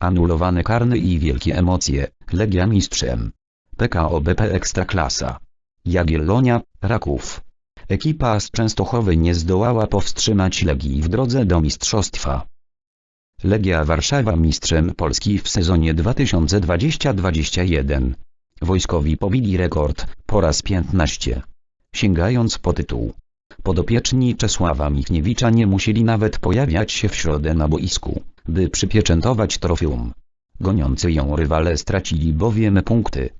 Anulowany karny i wielkie emocje, Legia mistrzem. PKO BP Ekstraklasa. Jagiellonia, Raków. Ekipa z Częstochowy nie zdołała powstrzymać Legii w drodze do mistrzostwa. Legia Warszawa mistrzem Polski w sezonie 2020-21. Wojskowi pobili rekord po raz 15. Sięgając po tytuł. Podopieczni Czesława Michniewicza nie musieli nawet pojawiać się w środę na boisku, by przypieczętować trofeum. Goniący ją rywale stracili bowiem punkty.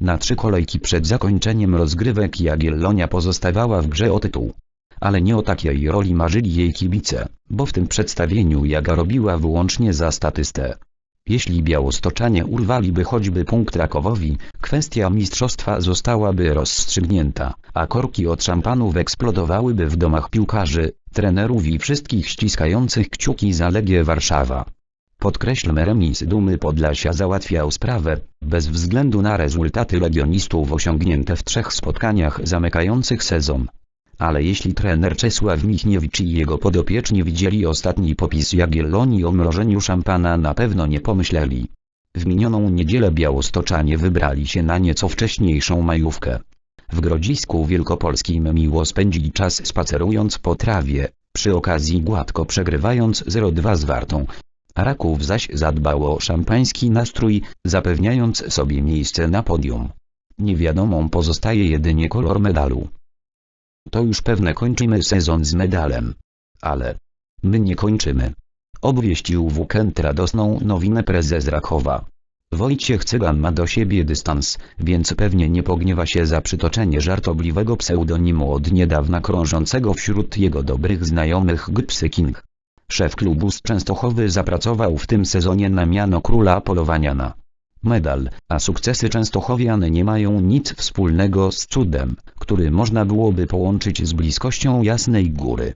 Na trzy kolejki przed zakończeniem rozgrywek Jagiellonia pozostawała w grze o tytuł. Ale nie o takiej roli marzyli jej kibice, bo w tym przedstawieniu Jaga robiła wyłącznie za statystę. Jeśli białostoczanie urwaliby choćby punkt Rakowowi, kwestia mistrzostwa zostałaby rozstrzygnięta, a korki od szampanów eksplodowałyby w domach piłkarzy, trenerów i wszystkich ściskających kciuki za Legię Warszawa. Podkreślmy remis Dumy Podlasia załatwiał sprawę, bez względu na rezultaty legionistów osiągnięte w trzech spotkaniach zamykających sezon. Ale jeśli trener Czesław Michniewicz i jego podopieczni widzieli ostatni popis Jagiellonii o mrożeniu szampana na pewno nie pomyśleli. W minioną niedzielę białostoczanie wybrali się na nieco wcześniejszą majówkę. W Grodzisku Wielkopolskim miło spędzili czas spacerując po trawie, przy okazji gładko przegrywając 0-2 z Wartą. Raków zaś zadbał o szampański nastrój, zapewniając sobie miejsce na podium. Niewiadomą pozostaje jedynie kolor medalu. To już pewne kończymy sezon z medalem. Ale my nie kończymy. Obwieścił w weekend radosną nowinę prezes Rakowa. Wojciech Cygan ma do siebie dystans, więc pewnie nie pogniewa się za przytoczenie żartobliwego pseudonimu od niedawna krążącego wśród jego dobrych znajomych Gypsy King. Szef klubu z Częstochowy zapracował w tym sezonie na miano króla polowania na medal, a sukcesy Częstochowian nie mają nic wspólnego z cudem, który można byłoby połączyć z bliskością Jasnej Góry.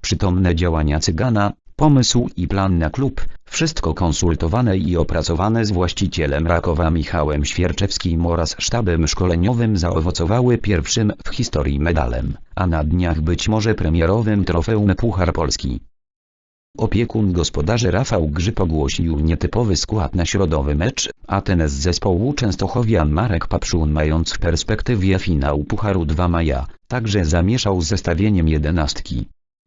Przytomne działania Cygana, pomysł i plan na klub, wszystko konsultowane i opracowane z właścicielem Rakowa Michałem Świerczewskim oraz sztabem szkoleniowym zaowocowały pierwszym w historii medalem, a na dniach być może premierowym trofeum Puchar Polski. Opiekun gospodarzy Rafał Grzyb ogłosił nietypowy skład na środowy mecz, a ten z zespołu Częstochowian Marek Papszun mając w perspektywie finał Pucharu 2 maja, także zamieszał zestawieniem jedenastki.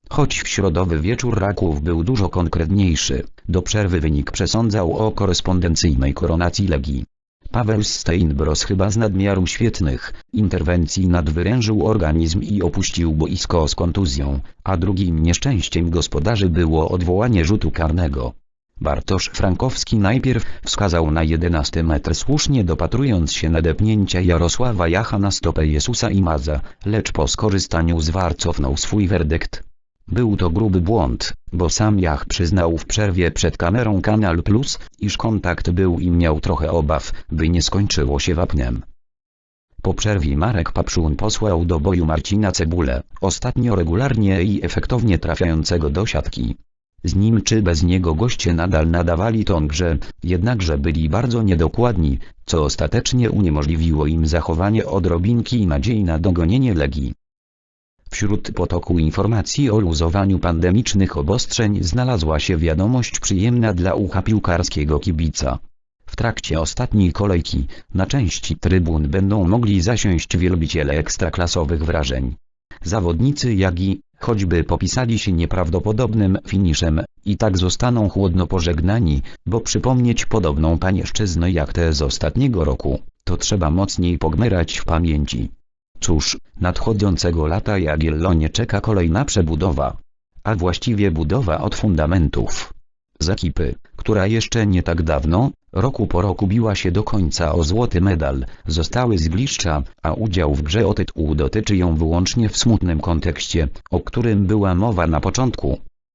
Choć w środowy wieczór Raków był dużo konkretniejszy, do przerwy wynik przesądzał o korespondencyjnej koronacji Legii. Paweł Steinbros chyba z nadmiaru świetnych interwencji nadwyrężył organizm i opuścił boisko z kontuzją, a drugim nieszczęściem gospodarzy było odwołanie rzutu karnego. Bartosz Frankowski najpierw wskazał na 11 metr słusznie dopatrując się nadepnięcia Jarosława Jacha na stopę Jezusa i Maza, lecz po skorzystaniu z VAR cofnął swój werdykt. Był to gruby błąd, bo sam Jach przyznał w przerwie przed kamerą Kanal Plus, iż kontakt był i miał trochę obaw, by nie skończyło się wapnem. Po przerwie Marek Papszun posłał do boju Marcina Cebulę, ostatnio regularnie i efektownie trafiającego do siatki. Z nim czy bez niego goście nadal nadawali ton grze, jednakże byli bardzo niedokładni, co ostatecznie uniemożliwiło im zachowanie odrobinki i nadziei na dogonienie Legii. Wśród potoku informacji o luzowaniu pandemicznych obostrzeń znalazła się wiadomość przyjemna dla ucha piłkarskiego kibica. W trakcie ostatniej kolejki, na części trybun będą mogli zasiąść wielbiciele ekstraklasowych wrażeń. Zawodnicy Jagi, choćby popisali się nieprawdopodobnym finiszem, i tak zostaną chłodno pożegnani, bo przypomnieć podobną panieszczyznę jak te z ostatniego roku, to trzeba mocniej pogmerać w pamięci. Cóż, nadchodzącego lata Jagiellonie czeka kolejna przebudowa. A właściwie budowa od fundamentów. Z ekipy, która jeszcze nie tak dawno, roku po roku biła się do końca o złoty medal, zostały zgliszcza, a udział w grze o tytuł dotyczy ją wyłącznie w smutnym kontekście, o którym była mowa na początku.